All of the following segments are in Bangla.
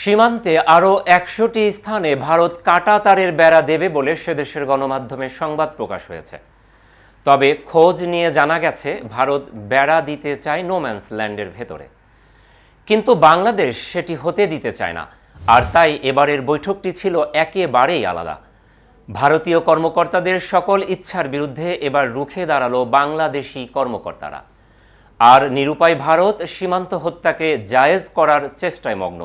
সীমান্তে আরও একশোটি স্থানে ভারত কাটাতারের বেড়া দেবে বলে সেদেশের গণমাধ্যমে সংবাদ প্রকাশ হয়েছে। তবে খোঁজ নিয়ে জানা গেছে, ভারত বেড়া দিতে চায় নোম্যান্স ল্যান্ডের ভেতরে। কিন্তু বাংলাদেশ সেটি হতে দিতে চায় না। আর তাই এবারের বৈঠকটি ছিল একেবারেই আলাদা। ভারতীয় কর্মকর্তাদের সকল ইচ্ছার বিরুদ্ধে এবার রুখে দাঁড়াল বাংলাদেশি কর্মকর্তারা। আর নিরুপায় ভারত সীমান্ত হত্যাকে জায়েজ করার চেষ্টায় মগ্ন।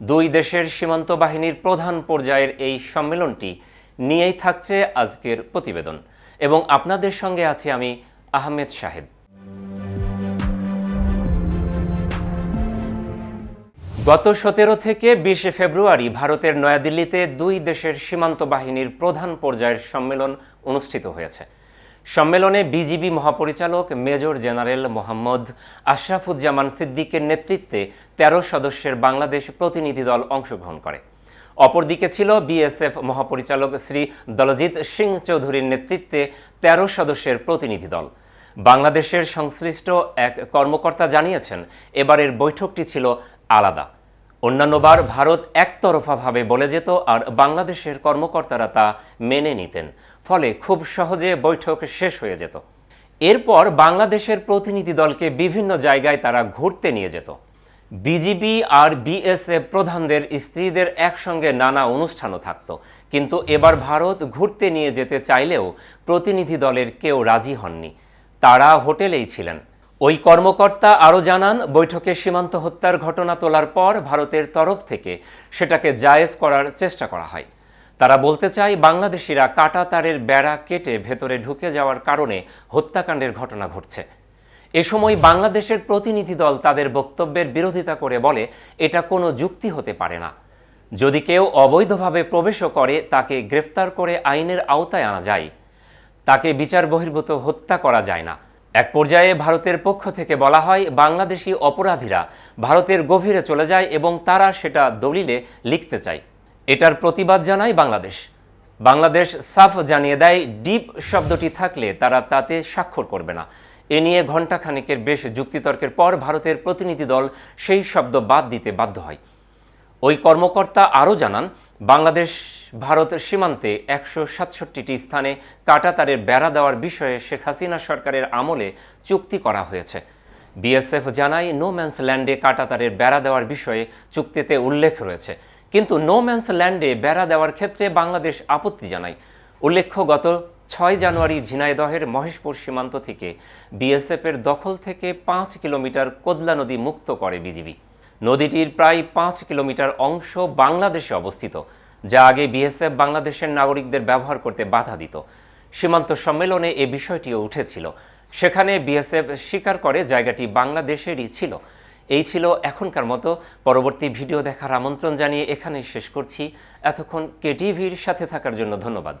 দুই দেশের সীমান্ত বাহিনীর প্রধান পর্যায়ের এই সম্মেলনটি নিয়েই থাকছে আজকের প্রতিবেদন। এবং আপনাদের সঙ্গে আছি আমি আহমেদ শাহেদ গত সতেরো থেকে বিশে ফেব্রুয়ারি ভারতের নয়াদিল্লিতে দুই দেশের সীমান্ত বাহিনীর প্রধান পর্যায়ের সম্মেলন অনুষ্ঠিত হয়েছে। সম্মেলনে বিজিবি মহাপরিচালক মেজর জেনারেল মোহাম্মদ আশরাফুজ্জামান সিদ্দিকের নেতৃত্বে তেরো সদস্যের বাংলাদেশ প্রতিনিধি দল অংশগ্রহণ করে। অপরদিকে ছিল বিএসএফ মহাপরিচালক শ্রী দলজিৎ সিং চৌধুরীর নেতৃত্বে তেরো সদস্যের প্রতিনিধি দল। বাংলাদেশের সংশ্লিষ্ট এক কর্মকর্তা জানিয়েছেন, এবারের বৈঠকটি ছিল আলাদা। অন্যান্যবার ভারত একতরফাভাবে বলে যেত আর বাংলাদেশের কর্মকর্তারা তা মেনে নিতেন। ফলে খুব সহজে বৈঠক শেষ হয়ে যেত। এরপর বাংলাদেশের প্রতিনিধি দলকে বিভিন্ন জায়গায় তারা ঘুরতে নিয়ে যেত। বিজিবি আর বিএসএফ প্রধানদের স্ত্রীদের একসঙ্গে নানা অনুষ্ঠানও থাকত। কিন্তু এবার ভারত ঘুরতে নিয়ে যেতে চাইলেও প্রতিনিধি দলের কেউ রাজি হননি। তারা হোটেলেই ছিলেন। ওই কর্মকর্তা আরও জানান, বৈঠকে সীমান্ত হত্যার ঘটনা তোলার পর ভারতের তরফ থেকে সেটাকে জায়েজ করার চেষ্টা করা হয়। তারা বলতে চায়, বাংলাদেশিরা কাটা তারের বেড়া কেটে ভেতরে ঢুকে যাওয়ার কারণে হত্যাকাণ্ডের ঘটনা ঘটছে। এ সময় বাংলাদেশের প্রতিনিধি দল তাদের বক্তব্যের বিরোধিতা করে বলে, এটা কোনো যুক্তি হতে পারে না। যদি কেউ অবৈধভাবে প্রবেশও করে, তাকে গ্রেফতার করে আইনের আওতায় আনা যায়। তাকে বিচার বহির্ভূত হত্যা করা যায় না। এক পর্যায়ে ভারতের পক্ষ থেকে বলা হয়, বাংলাদেশি অপরাধীরা ভারতের গভীরে চলে যায় এবং তারা সেটা দলিলে লিখতে চায়। এটার প্রতিবাদ জানায় বাংলাদেশ। বাংলাদেশ সাফ জানিয়ে দেয়, ডিপ শব্দটি থাকলে তারা তাতে স্বাক্ষর করবে না। এ নিয়ে ঘণ্টাখানেকের বেশ যুক্তিতর্কের পর ভারতের প্রতিনিধি দল সেই শব্দ বাদ দিতে বাধ্য হয়। ওই কর্মকর্তা আরও জানান, বাংলাদেশ ভারত সীমান্তে একশো সাতষট্টিটি স্থানে কাটাতারের বেড়া দেওয়ার বিষয়ে শেখ হাসিনা সরকারের আমলে চুক্তি করা হয়েছে। বিএসএফ জানায় নো ম্যান্স ল্যান্ডে কাটাতারের বেড়া দেওয়ার বিষয়ে চুক্তিতে উল্লেখ রয়েছে। কিন্তু নো ম্যান্স ল্যান্ডে বেড়া দেওয়ার ক্ষেত্রে বাংলাদেশ আপত্তি জানায়। উল্লেখ্য, গত ছয় জানুয়ারি ঝিনাইদহের মহেশপুর সীমান্ত থেকে বিএসএফের দখল থেকে পাঁচ কিলোমিটার কোদলা নদী মুক্ত করে বিজিবি। নদীটির প্রায় পাঁচ কিলোমিটার অংশ বাংলাদেশে অবস্থিত। যা আগে বিএসএফ বাংলাদেশের নাগরিকদের ব্যবহার করতে বাধা দিত। সীমান্ত সম্মেলনে এ বিষয়টিও উঠেছিল। সেখানে বিএসএফ স্বীকার করে জায়গাটি বাংলাদেশেরই ছিল। এই ছিল এখনকার মতো। পরবর্তী ভিডিও দেখার আমন্ত্রণ জানিয়ে এখানেই শেষ করছি। এতক্ষণ কেটিভির সাথে থাকার জন্য ধন্যবাদ।